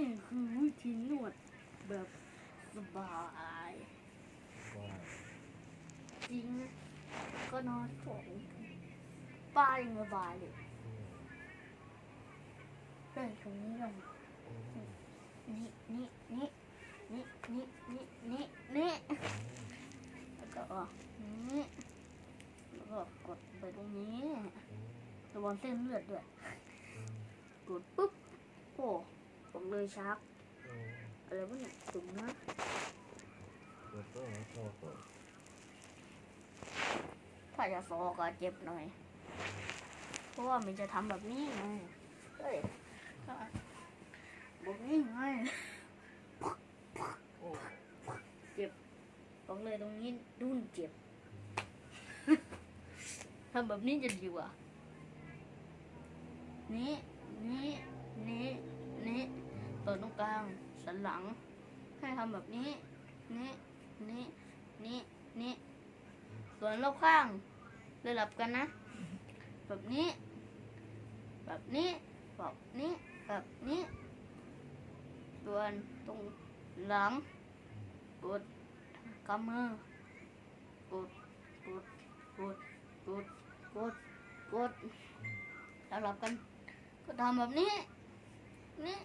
นี่คือวิธีนวดแบบสบายจริงนะก็นอนสองป้ายังสบายเลยอืมเล่ตรงนี้ลงนี่นี่นี่นี่นี่นี่นี่นี่แล้วก็นี่แล้วก็กดไปตรงนี้ระวังเส้นเลือดด้วยกดปุ๊บ เลยชักอืมอะไรวะเนี่ยถุงนะเดี๋ยวก็โทษก็ถ้าจะฟอก็เจ็บหน่อย เพราะว่ามันจะทำแบบนี้ไงเฮ้ยถ้าแบบนี้ไงโอ้บอกเลยตรงนี้ดุนเจ็บทำแบบนี้จะดีกว่า นี่นี่นี่นี่ ตัวตรงกลางสันหลัง ให้ทำแบบนี้ นี่นี่นี่นี่ส่วนรอบข้างเลยหลับกันนะ แบบนี้ แบบนี้แบบนี้แบบนี้ ส่วนตรงหลังกดกำมือกดกดกดกดกดกดแล้วหลับกันก็ทำแบบนี้ นี่